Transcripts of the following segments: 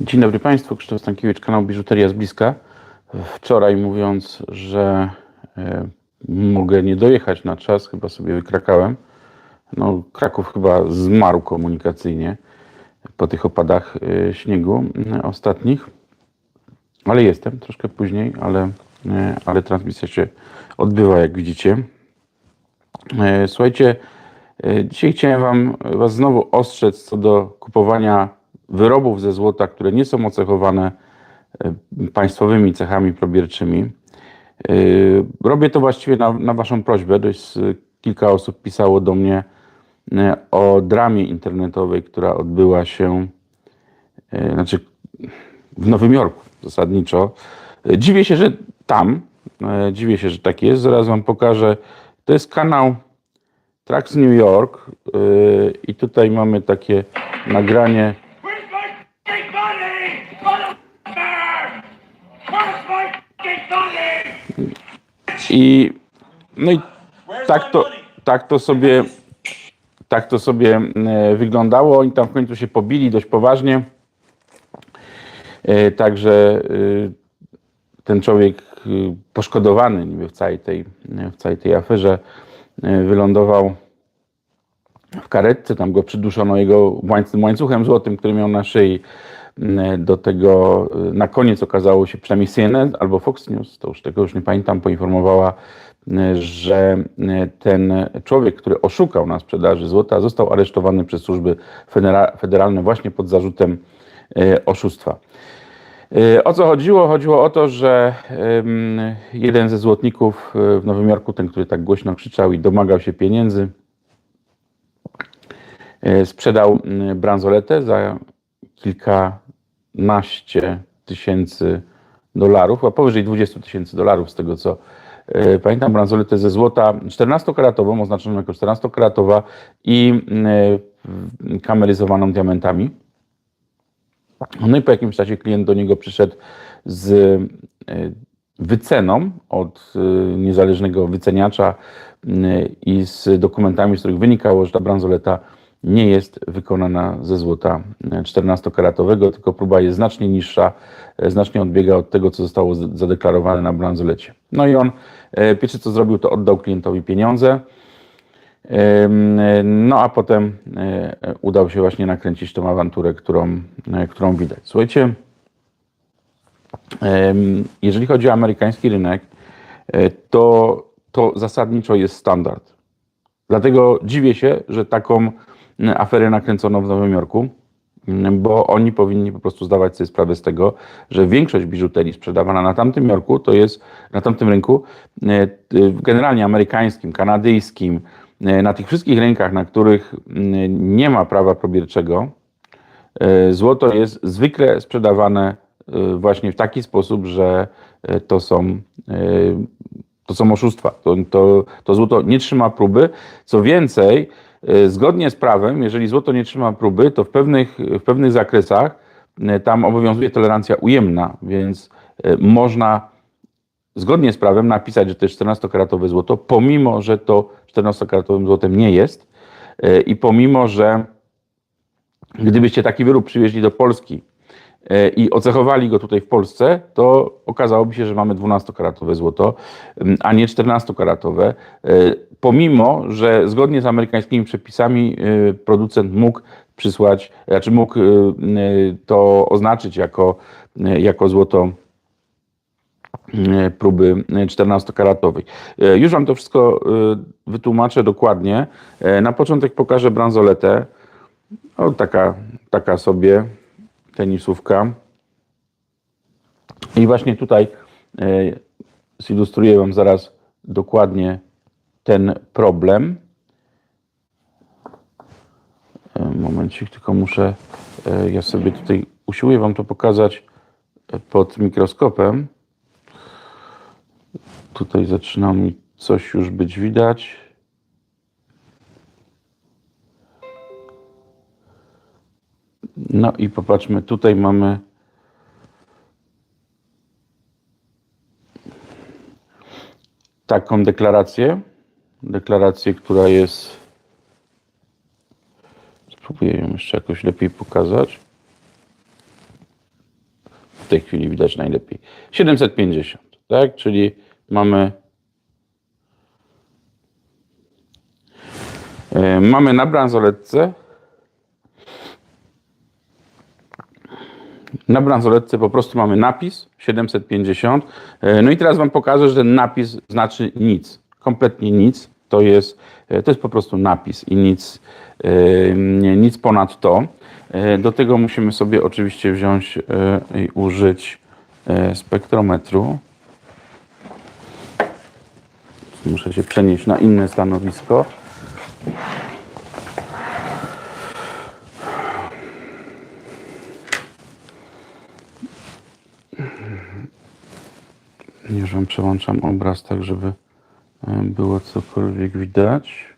Dzień dobry Państwu, Krzysztof Stankiewicz, kanał Biżuteria z bliska. Wczoraj mówiąc, że e, mogę nie dojechać na czas, chyba sobie wykrakałem. No, Kraków chyba zmarł komunikacyjnie po tych opadach e, śniegu e, ostatnich. Ale jestem troszkę później, ale, e, ale transmisja się odbywa, jak widzicie. Słuchajcie, dzisiaj chciałem wam, Was znowu ostrzec co do kupowania wyrobów ze złota, które nie są ocechowane e, państwowymi cechami probierczymi. E, Robię to właściwie na, na Waszą prośbę. Dość e, kilka osób pisało do mnie o dramie internetowej, która odbyła się, znaczy w Nowym Jorku zasadniczo. Dziwię się, że tam, dziwię się, że tak jest. Zaraz Wam pokażę. To jest kanał Tracks New York i tutaj mamy takie nagranie. I no i tak to, tak to sobie tak to sobie e, wyglądało. Oni tam w końcu się pobili dość poważnie. E, Także e, ten człowiek poszkodowany niby w całej tej, w całej tej aferze wylądował w karetce, tam go przyduszono jego łańcuchem złotym, który miał na szyi. Mm, Do tego y, na koniec okazało się, przynajmniej CNN albo Fox News, to już tego już nie pamiętam, poinformowała, y, że ten człowiek, który oszukał na sprzedaży złota, został aresztowany przez służby federa- federalne właśnie pod zarzutem oszustwa. O co chodziło? Chodziło o to, że jeden ze złotników w Nowym Jorku, ten, który tak głośno krzyczał i domagał się pieniędzy, E, sprzedał bransoletę za kilkanaście tysięcy dolarów, a powyżej 20 tysięcy dolarów z tego co e, pamiętam, bransoletę ze złota 14-karatową, oznaczoną jako 14-karatowa i e, kameryzowaną diamentami. No i po jakimś czasie klient do niego przyszedł z e, wyceną od niezależnego wyceniacza i z dokumentami, z których wynikało, że ta bransoleta nie jest wykonana ze złota e, 14-karatowego, tylko próba jest znacznie niższa, e, znacznie odbiega od tego, co zostało zadeklarowane na bransolecie. No i on e, pierwsze co zrobił, to oddał klientowi pieniądze. Ym, No a potem e, udał się właśnie nakręcić tą awanturę, którą, e, którą widać. Słuchajcie, jeżeli chodzi o amerykański rynek, e, to, to zasadniczo jest standard. Dlatego dziwię się, że taką aferę nakręcono w Nowym Jorku, mm, bo oni powinni po prostu zdawać sobie sprawę z tego, że większość biżuterii sprzedawana na tamtym Jorku to jest, na tamtym rynku, e, generalnie amerykańskim, kanadyjskim, e, na tych wszystkich rynkach, na których mm, nie ma prawa probierczego, e, złoto jest zwykle sprzedawane właśnie w taki sposób, że to są to są oszustwa. To, to, to złoto nie trzyma próby. Co więcej, zgodnie z prawem, jeżeli złoto nie trzyma próby, to w pewnych, w pewnych zakresach e, tam obowiązuje tolerancja ujemna, więc e, można zgodnie z prawem napisać, że to jest 14-karatowe złoto, pomimo, że to 14-karatowym złotem nie jest e, i pomimo, że gdybyście taki wyrób przywieźli do Polski e, i ocechowali go tutaj w Polsce, to okazałoby się, że mamy 12-karatowe złoto, m, a nie 14-karatowe. E, Pomimo, że zgodnie z amerykańskimi przepisami e, producent mógł przysłać, znaczy mógł e, e, to oznaczyć jako, e, jako złoto e, próby 14-karatowej. E, Już Wam to wszystko e, wytłumaczę dokładnie. E, Na początek pokażę bransoletę. O, taka, taka sobie tenisówka. I właśnie tutaj e, zilustruję Wam zaraz dokładnie ten problem. E, Momencik, tylko muszę, e, ja sobie tutaj usiłuję Wam to pokazać pod mikroskopem. Tutaj zaczyna mi coś już być widać. No i popatrzmy, tutaj mamy taką deklarację. Deklarację, która jest. Spróbuję ją jeszcze jakoś lepiej pokazać. tej chwili widać najlepiej. 750, tak? Czyli mamy e, mamy na bransoletce na bransoletce po prostu mamy napis 750. E, No i teraz wam pokażę, że ten napis znaczy nic. Kompletnie nic. To jest, e, to jest po prostu napis i nic, e, nic ponad to. Do tego musimy sobie oczywiście wziąć i użyć spektrometru. Muszę się przenieść na inne stanowisko. Już wam przełączam obraz tak, żeby było cokolwiek widać.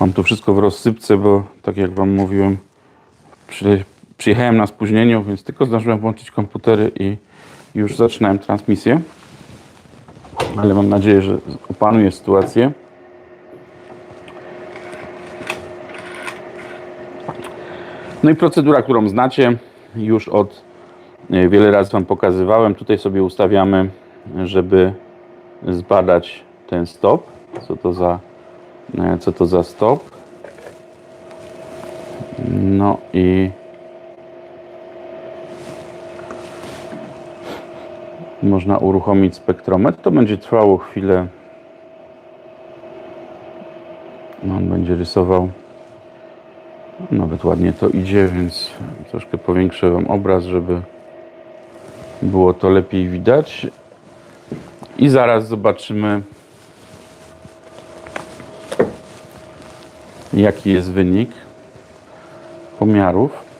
Mam to wszystko w rozsypce, bo tak jak wam mówiłem, przy, przyjechałem na spóźnieniu, więc tylko zdążyłem włączyć komputery i już zaczynałem transmisję. Ale mam nadzieję, że opanuję sytuację. No i procedura, którą znacie, już od e, wiele razy Wam pokazywałem. Tutaj sobie ustawiamy, żeby zbadać ten stop. Co to za, e, co to za stop? No i można uruchomić spektrometr. To będzie trwało chwilę. On będzie rysował nawet ładnie to idzie, więc troszkę powiększę Wam obraz, żeby było to lepiej widać. I zaraz zobaczymy, jaki jest wynik pomiarów.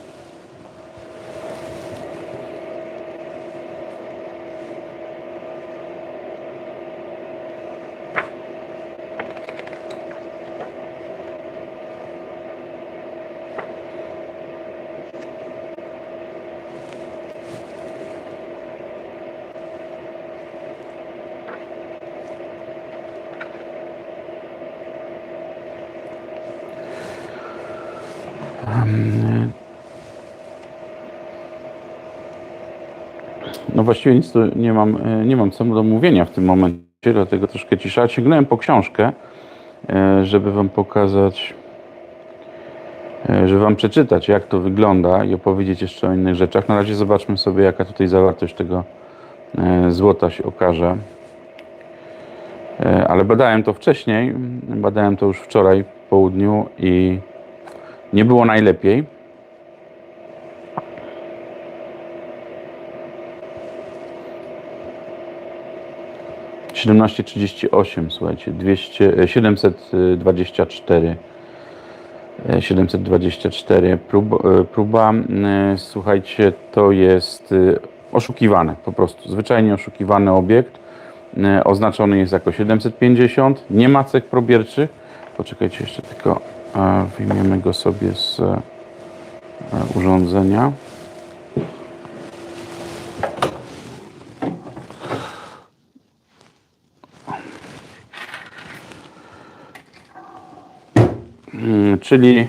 No właściwie nic tu nie mam, e, nie mam co do mówienia w tym momencie, dlatego troszkę cisza. Sięgnąłem po książkę, e, żeby wam pokazać, e, żeby wam przeczytać, jak to wygląda i opowiedzieć jeszcze o innych rzeczach. Na razie zobaczmy sobie, jaka tutaj zawartość tego złota się okaże. Ale badałem to wcześniej, badałem to już wczoraj po południu i nie było najlepiej. Siedemnaście trzydzieści osiem, słuchajcie, 200, e, 724. e, 724 próba, e, próba, słuchajcie, to jest e, oszukiwane po prostu, zwyczajnie oszukiwany obiekt, e, oznaczony jest jako 750, nie ma cech probierczych, poczekajcie jeszcze tylko, wyjmiemy go sobie z urządzenia. Czyli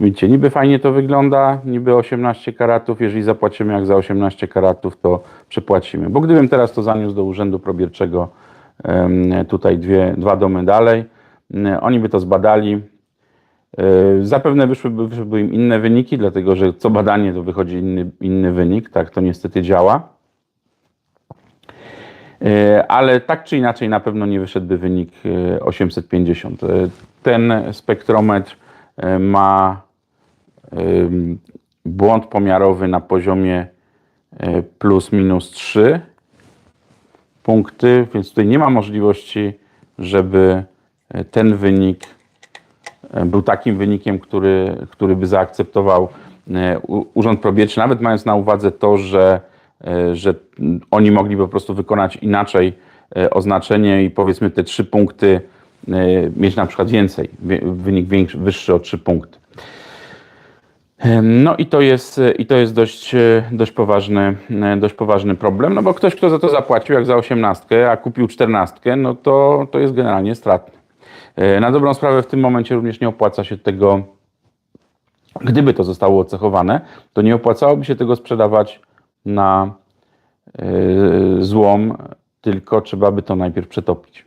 widzicie, niby fajnie to wygląda, niby 18 karatów, jeżeli zapłacimy jak za 18 karatów, to przepłacimy. Bo gdybym teraz to zaniósł do urzędu probierczego tutaj dwie, dwa domy dalej, oni by to zbadali. E, Zapewne wyszłyby, wyszłyby im inne wyniki, dlatego że co badanie to wychodzi inny, inny wynik, tak to niestety działa. E, ale tak czy inaczej na pewno nie wyszedłby wynik e, 850. E, Ten spektrometr e, ma błąd pomiarowy na poziomie e, plus minus 3 punkty, więc tutaj nie ma możliwości, żeby e, ten wynik e, był takim wynikiem, który, który by zaakceptował e, Urząd Probierczy, nawet mając na uwadze to, że, e, że mm, oni mogli po prostu wykonać inaczej e, oznaczenie i powiedzmy te trzy punkty e, mieć na przykład więcej, wynik większy, wyższy o trzy punkty. No i to jest, i to jest dość, e, dość, poważny, e, dość poważny problem, no bo ktoś, kto za to zapłacił, jak za osiemnastkę, a kupił czternastkę, no to, to jest generalnie stratny. E, Na dobrą sprawę w tym momencie również nie opłaca się tego, gdyby to zostało ocechowane, to nie opłacałoby się tego sprzedawać na e, złom, tylko trzeba by to najpierw przetopić.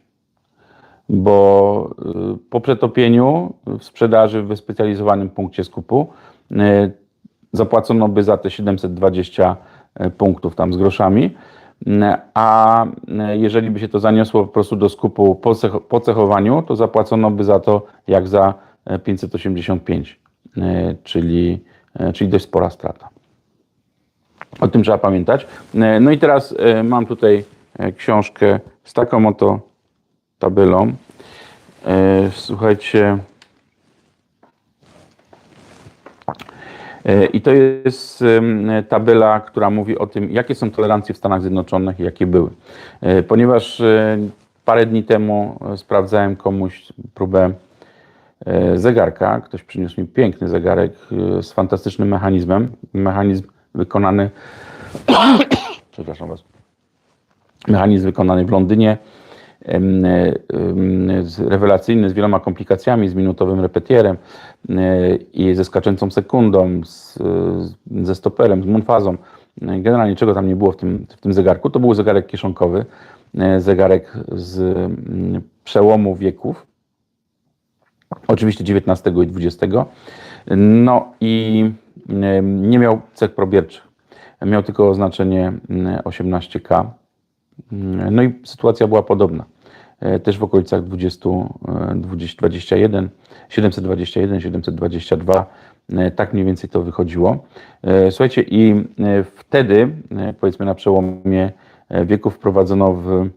Bo e, po przetopieniu w sprzedaży w wyspecjalizowanym punkcie skupu e, zapłacono by za te 720 punktów tam z groszami, a jeżeli by się to zaniosło po prostu do skupu po, cech- po cechowaniu, to zapłacono by za to jak za e, 585, e, czyli, czyli dość spora strata. O tym trzeba pamiętać. E, No i teraz e, mam tutaj e, książkę z taką oto tabelą. Słuchajcie. I to jest tabela, która mówi o tym, jakie są tolerancje w Stanach Zjednoczonych i jakie były. Ponieważ parę dni temu sprawdzałem komuś próbę zegarka. Ktoś przyniósł mi piękny zegarek z fantastycznym mechanizmem. Mechanizm wykonany, przepraszam Was, mechanizm wykonany w Londynie, rewelacyjny, z wieloma komplikacjami, z minutowym repetierem e, i ze skaczącą sekundą, z, ze stoperem, z munfazą. E, Generalnie czego tam nie było w tym, w tym zegarku. To był zegarek kieszonkowy, e, zegarek z mm, przełomu wieków, oczywiście XIX i XX. No i nie miał cech probierczych. Miał tylko oznaczenie mm, 18K. Mm, No i sytuacja była podobna. E, Też w okolicach 20, e, 20 21, 721, 722. e, Tak mniej więcej to wychodziło. E, Słuchajcie, i e, wtedy, powiedzmy na przełomie wieków, wprowadzono w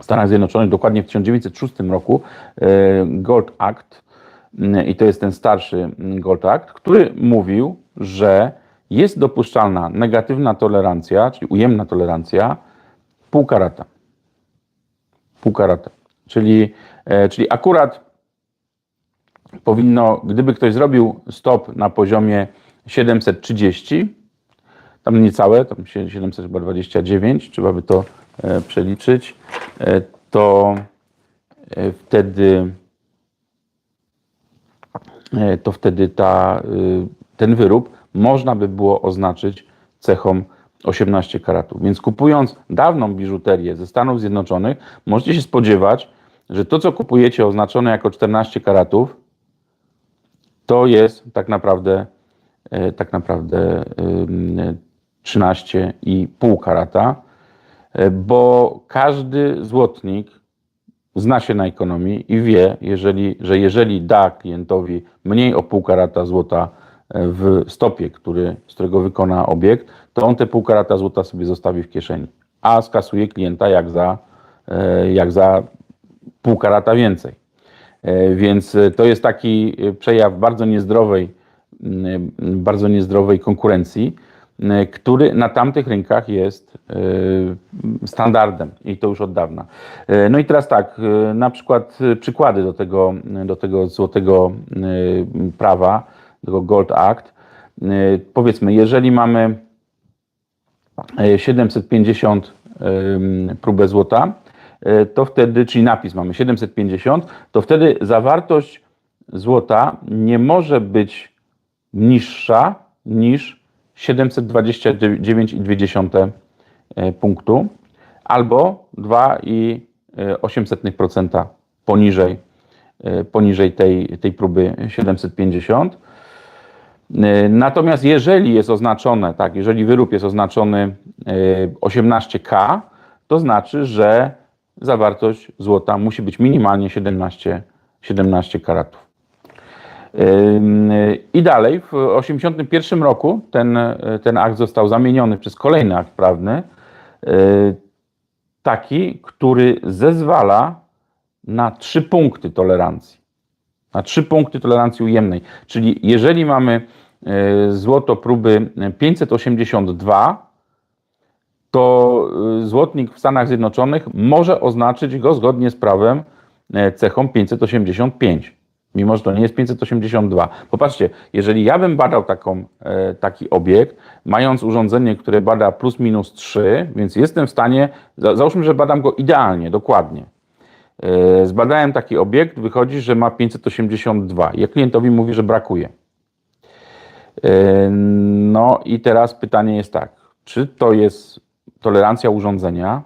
Stanach Zjednoczonych, dokładnie w 1906 roku, Gold Act, i to jest ten starszy m, Gold Act, który mówił, że jest dopuszczalna negatywna tolerancja, czyli ujemna tolerancja, pół karata. Pół karata. Czyli, e, czyli akurat powinno, gdyby ktoś zrobił stop na poziomie 730, tam niecałe, tam się 729, trzeba by to e, przeliczyć, e, to wtedy to wtedy ta, y, ten wyrób można by było oznaczyć cechą 18 karatów. Więc kupując dawną biżuterię ze Stanów Zjednoczonych, możecie się spodziewać, że to, co kupujecie oznaczone jako 14 karatów, to jest tak naprawdę, e, tak naprawdę ym, 13,5 karata, e, bo każdy złotnik zna się na ekonomii i wie, jeżeli, że jeżeli da klientowi mniej o pół karata złota e, w stopie, który, z którego wykona obiekt, to on te pół karata złota sobie zostawi w kieszeni, a skasuje klienta jak za, e, jak za pół karata więcej. E, Więc to jest taki przejaw bardzo niezdrowej, bardzo niezdrowej konkurencji, który na tamtych rynkach jest e, standardem i to już od dawna. E, No i teraz tak, na przykład przykłady do tego, do tego złotego prawa, tego Gold Act. Powiedzmy, jeżeli mamy e, 750 em, próbę złota, to wtedy, czyli napis mamy 750, to wtedy zawartość złota nie może być niższa niż 729,2 e, punktu albo 2,8% poniżej, e, poniżej tej, tej próby 750. E, Natomiast jeżeli jest oznaczone, tak, jeżeli wyrób jest oznaczony e, 18K, to znaczy, że zawartość złota musi być minimalnie 17, 17 karatów. I dalej, w 1981 roku ten, ten akt został zamieniony przez kolejny akt prawny, e, taki, który zezwala na trzy punkty tolerancji. Na trzy punkty tolerancji ujemnej. Czyli jeżeli mamy e, złoto próby 582, to e, złotnik w Stanach Zjednoczonych może oznaczyć go zgodnie z prawem cechą 585. mimo że to nie jest 582. Popatrzcie, jeżeli ja bym badał taką, e, taki obiekt, mając urządzenie, które bada plus minus 3, więc jestem w stanie, za, załóżmy, że badam go idealnie, dokładnie. E, Zbadałem taki obiekt, wychodzi, że ma 582. Ja klientowi mówię, że brakuje. E, No i teraz pytanie jest tak, czy to jest tolerancja urządzenia,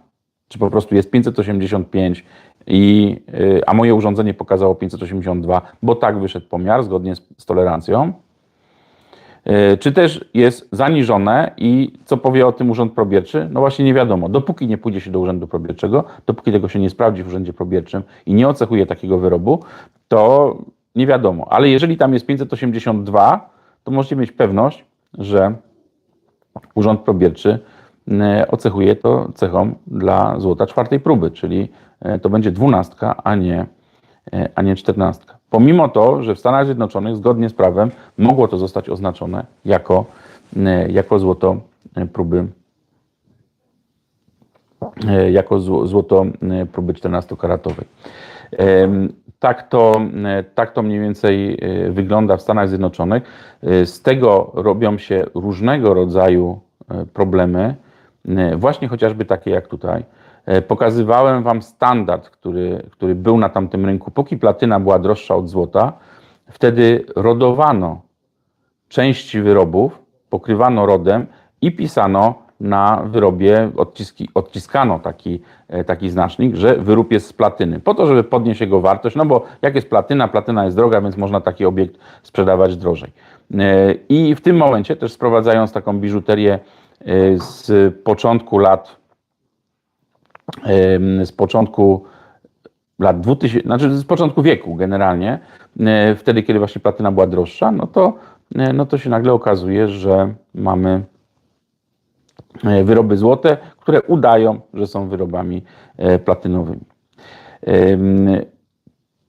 czy po prostu jest 585 i, y, a moje urządzenie pokazało 582, bo tak wyszedł pomiar zgodnie z, z tolerancją, Y, czy też jest zaniżone i co powie o tym urząd probierczy? No właśnie nie wiadomo. Dopóki nie pójdzie się do urzędu probierczego, dopóki tego się nie sprawdzi w urzędzie probierczym i nie ocechuje takiego wyrobu, to nie wiadomo. Ale jeżeli tam jest 582, to możecie mieć pewność, że urząd probierczy e, ocechuje to cechą dla złota czwartej próby, czyli to będzie dwunastka, a nie, e, a nie czternastka. Pomimo to, że w Stanach Zjednoczonych zgodnie z prawem mogło to zostać oznaczone jako, e, jako złoto e, próby e, jako zł- złoto e, próby 14-karatowej. Em, Tak to, e, tak to mniej więcej e, wygląda w Stanach Zjednoczonych. E, Z tego robią się różnego rodzaju e, problemy, e, właśnie chociażby takie jak tutaj. E, Pokazywałem Wam standard, który, który był na tamtym rynku. Póki platyna była droższa od złota, wtedy rodowano części wyrobów, pokrywano rodem i pisano na wyrobie, odciski, odciskano taki, e, taki znacznik, że wyrób jest z platyny, po to, żeby podnieść jego wartość, no bo jak jest platyna, platyna jest droga, więc można taki obiekt sprzedawać drożej. E, I w tym momencie też sprowadzając taką biżuterię z początku lat, z początku lat 2000, znaczy z początku wieku generalnie, e, wtedy kiedy właśnie platyna była droższa, no to, e, no to się nagle okazuje, że mamy e, wyroby złote, które udają, że są wyrobami platynowymi.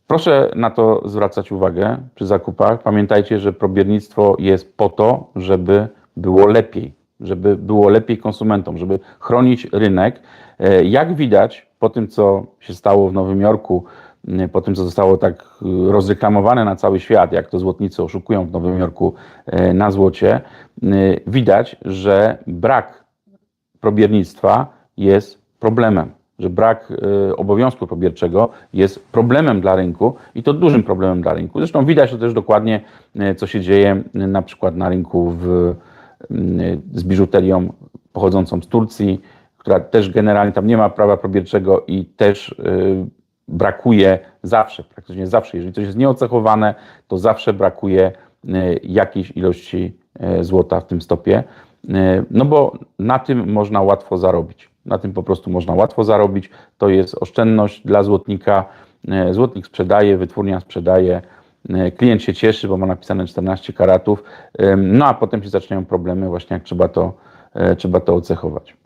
Proszę na to zwracać uwagę przy zakupach. Pamiętajcie, że probiernictwo jest po to, żeby było lepiej, żeby było lepiej konsumentom, żeby chronić rynek. E, Jak widać po tym, co się stało w Nowym Jorku, m, po tym, co zostało tak y, rozreklamowane na cały świat, jak to złotnicy oszukują w Nowym Jorku e, na złocie, widać, że brak probiernictwa jest problemem, że brak obowiązku probierczego jest problemem dla rynku i to dużym problemem dla rynku. Zresztą widać to też dokładnie, co się dzieje na przykład na rynku w, z biżuterią pochodzącą z Turcji, która też generalnie tam nie ma prawa probierczego i też y, brakuje zawsze, praktycznie zawsze, jeżeli coś jest nieocechowane, to zawsze brakuje y, jakiejś ilości y, złota w tym stopie. No bo na tym można łatwo zarobić. Na tym po prostu można łatwo zarobić. To jest oszczędność dla złotnika. Złotnik sprzedaje, wytwórnia sprzedaje, klient się cieszy, bo ma napisane 14 karatów. E, No a potem się zaczynają problemy, właśnie jak trzeba to, e, trzeba to ocechować.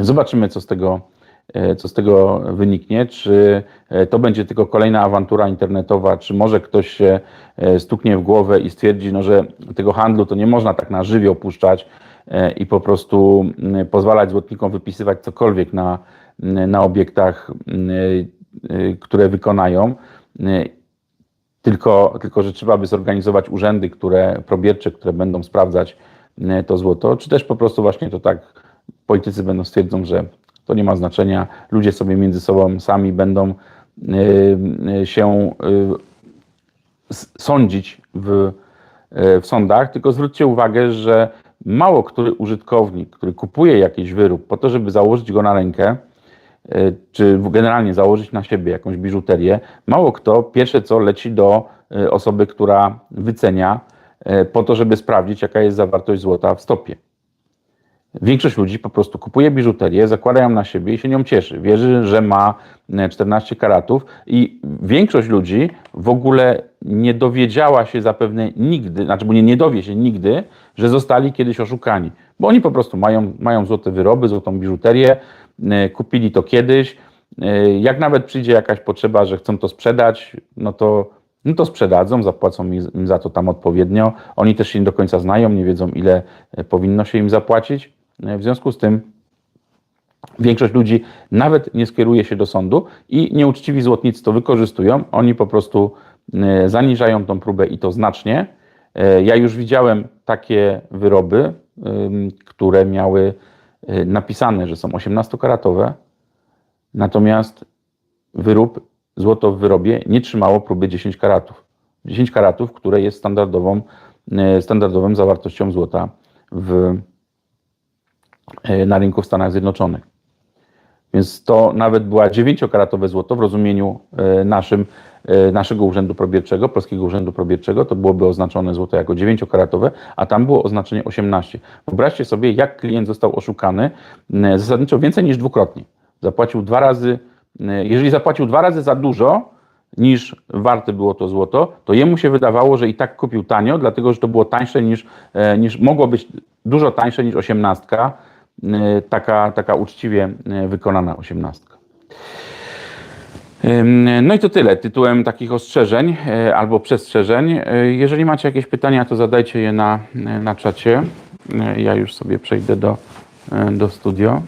Zobaczymy, co z tego, e, co z tego wyniknie. Czy e, to będzie tylko kolejna awantura internetowa, czy może ktoś się e, stuknie w głowę i stwierdzi, no, że tego handlu to nie można tak na żywioł puszczać e, i po prostu pozwalać złotnikom wypisywać cokolwiek na, na obiektach, e, które wykonają. E, Tylko, tylko, że trzeba by zorganizować urzędy, które probiercze, które będą sprawdzać e, to złoto, czy też po prostu właśnie to tak politycy będą stwierdzą, że to nie ma znaczenia, ludzie sobie między sobą sami będą y, y, się sądzić w, w sądach, tylko zwróćcie uwagę, że mało który użytkownik, który kupuje jakiś wyrób po to, żeby założyć go na rękę, czy w- generalnie założyć na siebie jakąś biżuterię, mało kto pierwsze co leci do y, osoby, która wycenia, y, po to, żeby sprawdzić, jaka jest zawartość złota w stopie. Większość ludzi po prostu kupuje biżuterię, zakłada ją na siebie i się nią cieszy. Wierzy, że ma e, 14 karatów i większość ludzi w ogóle nie dowiedziała się zapewne nigdy, znaczy bo nie, nie dowie się nigdy, że zostali kiedyś oszukani. Bo oni po prostu mają, mają złote wyroby, złotą biżuterię, kupili to kiedyś. E, Jak nawet przyjdzie jakaś potrzeba, że chcą to sprzedać, no to no to sprzedadzą, zapłacą im za to tam odpowiednio. Oni też się nie do końca znają, nie wiedzą, ile e, powinno się im zapłacić. E, W związku z tym większość ludzi nawet nie skieruje się do sądu i nieuczciwi złotnicy to wykorzystują. Oni po prostu e, zaniżają tą próbę i to znacznie. E, Ja już widziałem takie wyroby, które miały e, napisane, że są 18-karatowe, natomiast wyrób, złoto w wyrobie nie trzymało próby 10 karatów. 10 karatów, które jest standardową, e, standardową zawartością złota w, e, na rynku w Stanach Zjednoczonych. Więc to nawet była 9-karatowe złoto w rozumieniu e, naszym, e, naszego urzędu probierczego, polskiego urzędu probierczego, to byłoby oznaczone złoto jako 9-karatowe, a tam było oznaczenie 18. Wyobraźcie sobie, jak klient został oszukany e, zasadniczo więcej niż dwukrotnie. Zapłacił dwa razy, jeżeli zapłacił dwa razy za dużo, niż warte było to złoto, to jemu się wydawało, że i tak kupił tanio, dlatego że to było tańsze niż, niż mogło być dużo tańsze niż osiemnastka, Y, taka, taka uczciwie y, wykonana osiemnastka. No i to tyle tytułem takich ostrzeżeń y, albo przestrzeżeń. Jeżeli macie jakieś pytania, to zadajcie je na, na czacie. Ja już sobie przejdę do, do studio.